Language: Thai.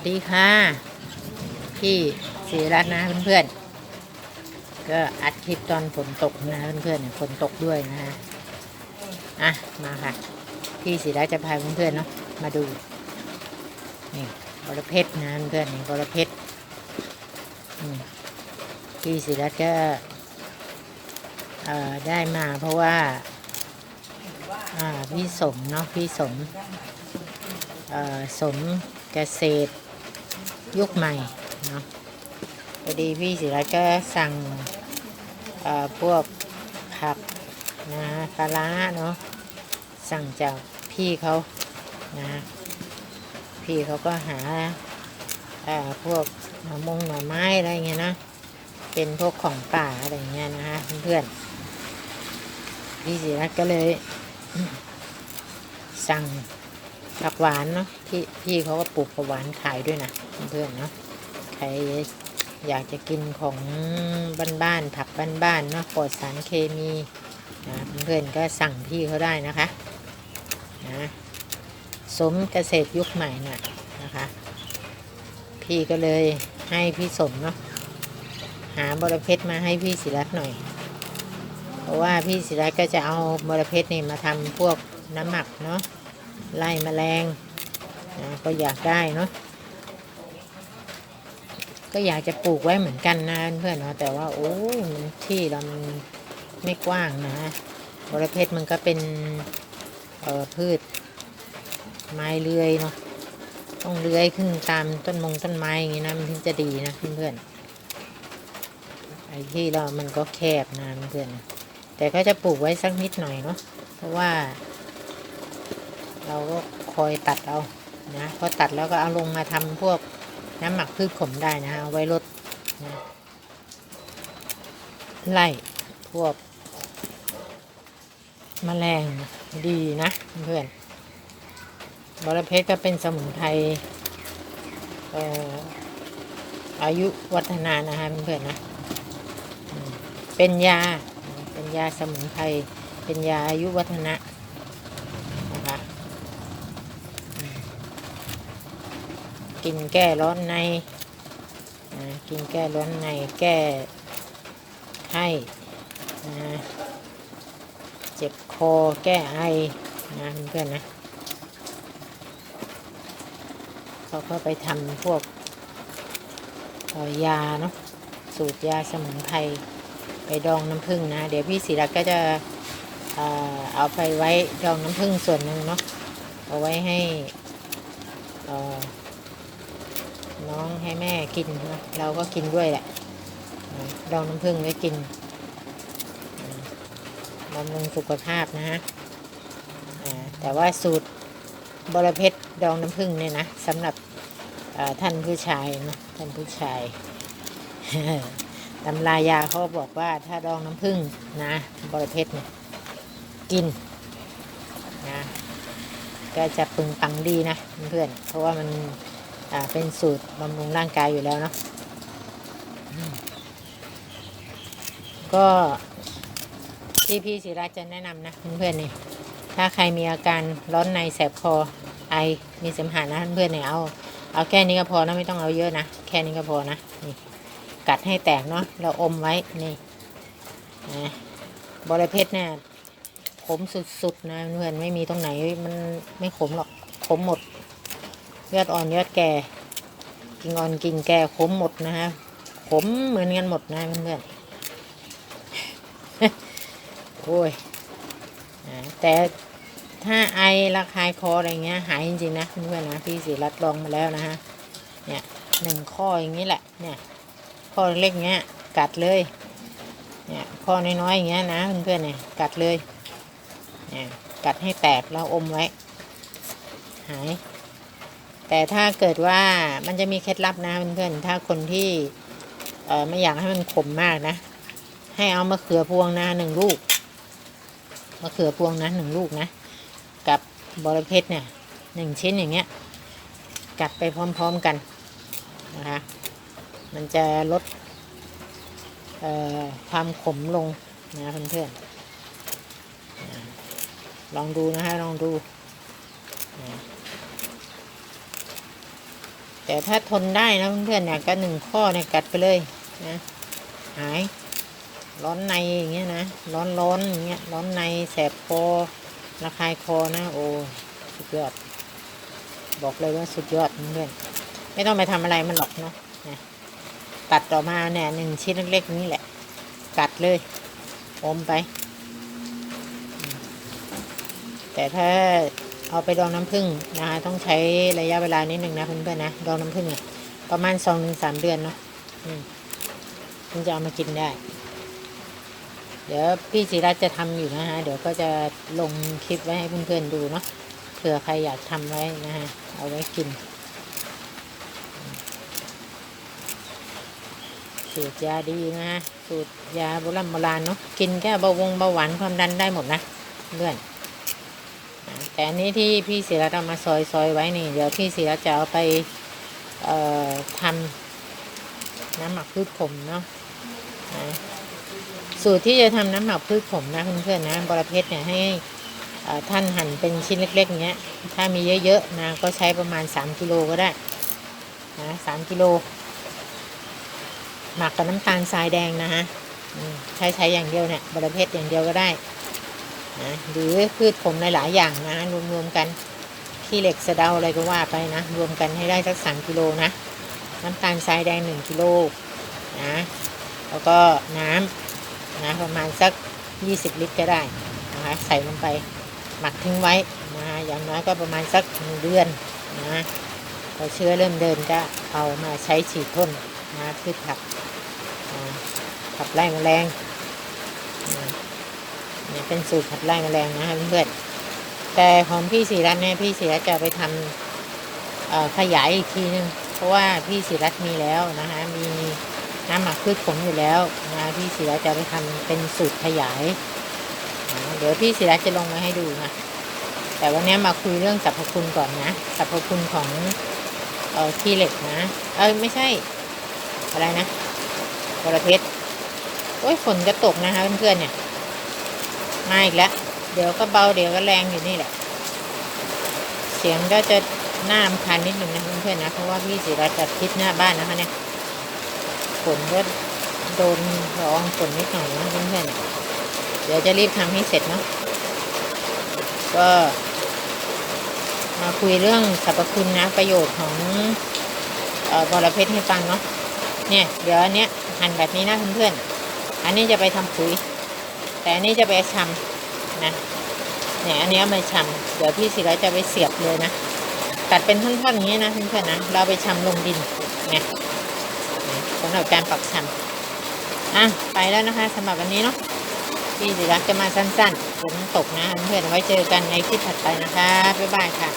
สดีค่ะพี่ศิรัตน์นะเพื่อนๆ ก็อัดคลิปตอนฝนตกนะเพื่อนๆฝนตกด้วยนะฮะอะมาค่ะพี่ศิรัตน์จะพาเพื่อนๆเนาะมาดู นี่บรเพชรนะเพื่อนๆนี่บรเพชรอืมพี่ศิรัตน์ก็ได้มาเพราะว่าพี่สมเนาะพี่สมสมเกษตร ยุคใหม่เนาะพอดีพี่ศิรัตก็สั่งพวกผักนะปลาร้าเนาะสั่งจากพี่เขานะพี่เขาก็หาพวกหน่อมงหน่อไม้อะไรเงี้ยนะเป็นพวกของป่าอะไรเงี้ยนะฮะเพื่อนพี่ศิรัตก็เลยสั่ง ผักหวานเนาะที่พี่เขาก็ปลูกผักหวานขายด้วยนะเพื่อนเนาะใครอยากจะกินของบ้านๆผักบ้านๆเนาะปลอดสารเคมีนะเพื่อนก็สั่งพี่เขาได้นะคะนะสมเกษตรยุคใหม่น่ะนะคะ พี่ก็เลยให้พี่สมเนาะหาบรเพชรมาให้พี่ศิรัตหน่อย เพราะว่าพี่ศิรัตก็จะเอาบรเพชรนี่มาทำพวกน้ำหมักเนาะ ไล่แมลงนะก็อยากได้เนาะก็อยากจะปลูกไว้เหมือนกันนะเพื่อนเนาะแต่ว่าโอ้ยมันที่เรามันไม่กว้างนะบรเพชรมันก็เป็นเอ่อพืช ไม้เลื้อยเนาะต้องเลื้อยขึ้นตามต้นมงต้นไม้อย่างงี้นะมันถึงจะดีนะเพื่อนไอ้ที่เรามันก็แคบนะเพื่อนแต่ก็จะปลูกไว้สักนิดหน่อยเนาะเพราะว่า เราก็คอยตัดเอานะพอตัดแล้วก็เอาลงมาทำพวกน้ำหมักพืชขมได้นะเอาไว้ลดนะไล่พวกมแมลงดีนะเพื่อนบรเพชรก็เป็นสมุนไพรออายุวัฒนานะฮะเพื่อนนะ เป็นยา เป็นยาสมุนไพร เป็นยาอายุวัฒนะ กินแก้ร้อนในนะกินแก้ร้อนในแก้ไข้นะเจ็บคอแก้ไอนะเพื่อนนะเขาก็ไปทำพวกยาเนาะสูตรยาสมุนไพรไปดองน้ำผึ้งนะ เดี๋ยวพี่ศิรัตน์ก็จะเอาไปไว้ดองน้ำผึ้งส่วนหนึ่งเนาะเอาไว้ให้อ่อ น้องให้แม่กินนะเราก็กินด้วยแหละดองน้ำผึ้งไว้กินบำรุงสุขภาพนะฮะแต่ว่าสูตรบรเพชรดองน้ำผึ้งเนี่ยนะสำหรับท่านผู้ชายนะท่านผู้ชายตำรายาเขาบอกว่าถ้าดองน้ำผึ้งนะบรเพชรเนี่ยกินนะก็จะปึงปังดีนะเพื่อนเพราะว่ามัน อ่าเป็นสูตรบำรุงร่างกายอยู่แล้วเนาะอืมก็ที่พี่ศิราจะแนะนำนะเพื่อนๆนี่ถ้าใครมีอาการร้อนในแสบคอไอมีเสมหะนะเพื่อนๆเนี่ยเอาเอาแค่นี้ก็พอนะไม่ต้องเอาเยอะนะแค่นี้ก็พอนะนี่กัดให้แตกเนาะแล้วอมไว้นี่นะบริเพชรเนี่ยขมสุดๆนะเพื่อนไม่มีตรงไหนมันไม่ขมหรอกขมหมด ยอดอ่อนยอดแก่ กิ่งอ่อนกิ่งแก่ขมหมดนะฮะขมเหมือนกันหมดนะเพื่อนๆโอ้ยแต่ถ้าไอระคายคออะไรเงี้ยหายจริงๆนะเพื่อนๆนะพี่ศิรัตลองมาแล้วนะฮะเนี่ยหนึ่งข้ออย่างนี้แหละเนี่ยข้อเล็กเงี้ยกัดเลยเนี่ยข้อน้อยๆอย่างเงี้ยนะเพื่อนๆเนี่ยกัดเลยเนี่ยกัดให้แตกแล้วอมไว้ หาย แต่ถ้าเกิดว่ามันจะมีเคล็ดลับนะเพื่อนๆถ้าคนที่เออไม่อยากให้มันขมมากนะ ให้เอามะเขือพวงนะหนึ่งลูกมะเขือพวงนะหนึ่งลูกนะ กับบอระเพ็ดเนี่ยหนึ่งชิ้นอย่างเงี้ย กัดไปพร้อมๆกันนะคะมันจะลดความขมลงนะเพื่อนๆลองดูนะฮะลองดูนะ แต่ถ้าทนได้นะเพื่อนๆเนี่ยก็หนึ่งข้อเนี่ยกัดไปเลยนะหาย ร้อนในอย่างเงี้ยนะร้อนร้อนอย่างเงี้ยร้อนในแสบคอระคายคอนะโอ้สุดยอด บอกเลยว่าสุดยอดเพื่อนไม่ต้องไปทำอะไรมันหรอกเนาะนะตัดออกมาเนี่ยหนึ่งชิ้นเล็กๆนี้แหละ กัดเลยอมไป แต่ถ้า เอาไปดองน้ำผึ้งนะคะต้องใช้ระยะเวลานิดหนึ่งนะเพื่อนๆนะดองน้ำผึ้งเนี่ยประมาณสองถึงสามเดือนเนาะถึงจะเอามากินได้ เดี๋ยวพี่ศิรัตจะทำอยู่นะฮะเดี๋ยวก็จะลงคลิปไว้ให้เพื่อนๆดูเนาะเผื่อใครอยากทำไว้นะฮะเอาไว้กินสูตรยาดีนะฮะสูตรยาโบราณโบราณเนาะกินแก้เบาหวงเบาหวานความดันได้หมดนะเพื่อน แต่อันนี้ที่พี่ศิรัตน์เอามาซอยซอยไว้นี่ เดี๋ยวพี่ศิรัตจะเอาไปเอ่อทำน้ำหมักพืชผมเนาะนะสูตรที่จะทำน้ำหมักพืชผมนะเพื่อนๆนะบรเพชรเนี่ยให้ท่านหั่นเป็นชิ้นเล็กๆเงี้ย ถ้ามีเยอะๆนะก็ใช้ประมาณ 3กิโลก็ได้นะสามกิโลหมักกับน้ำตาลทรายแดงนะฮะใช้ใช้อย่างเดียวเนี่ยบรเพชรอย่างเดียวก็ได้ นะหรือพืชผมหลายๆอย่างนะ รวมๆกันขี้เหล็กสะเดาอะไรก็ว่าไปนะ รวมกันให้ได้สักสามกิโลนะ น้ำตาลทรายแดงหนึ่งกิโลนะแล้วก็น้ำนะประมาณสัก 20 ลิตรก็ได้นะคะใส่ลงไปหมักทิ้งไว้นะอย่างน้อยก็ประมาณสักหนึ่งเดือนนะพอเชื้อเริ่มเดินก็เอามาใช้ฉีดพ่นนะพืชผักนะขับไล่แมลง นะนี่เป็นสูตรขับไล่แมลงนะเพื่อนแต่ของพี่ศิรัตน์เนี่ยพี่ศิรัตน์จะไปทำขยายอีกทีนึงเพราะว่าพี่ศิรัตน์มีแล้วนะคะมีน้ำหมักพืชผงอยู่แล้วนะพี่ศิรัตน์จะไปทำเป็นสูตรขยาย เดี๋ยวพี่ศิรัตน์จะลงมาให้ดูนะแต่วันนี้มาคุยเรื่องสรรพคุณก่อนนะสรรพคุณของเอ่อขี้เหล็กนะเอ้ยไม่ใช่ อะไรนะบระเพชรโอ้ยฝนจะตกนะคะเพื่อนๆเนี่ย มาอีกแล้ว เดี๋ยวก็เบาเดี๋ยวก็แรงอยู่นี่แหละ เสียงก็จะหน่ารำคาญนิดหนึ่งนะเพื่อนๆนะ เพราะว่าพี่ศิรัตน์จัดทิศหน้าบ้านนะคะเนี่ยฝนก็โดนละองฝนนิดหน่อยนะเพื่อนๆเดี๋ยวจะรีบทำให้เสร็จเนาะก็มาคุยเรื่องสรรพคุณนะประโยชน์ของบอระเพ็ดให้ฟังเนาะเนี่ย เดี๋ยวอันเนี้ยหั่นแบบนี้นะเพื่อนๆอันนี้จะไปทำปุ๋ย แต่อันนี้จะไปชำนะเนี่ยอันนี้เอามาชำเดี๋ยวพี่ศิระจะไปเสียบเลยนะตัดเป็นท่อนๆอย่างนี้นะเพื่อนๆนะเราไปชำลงดินเนี่ยสำหรับการปักชำอะไปแล้วนะคะสำหรับวันนี้เนาะพี่ศิรักจะมาสั้นๆฝนตกนะเพื่อนๆไว้เจอกันในคลิปถัดไปนะคะบ๊ายบายค่ะ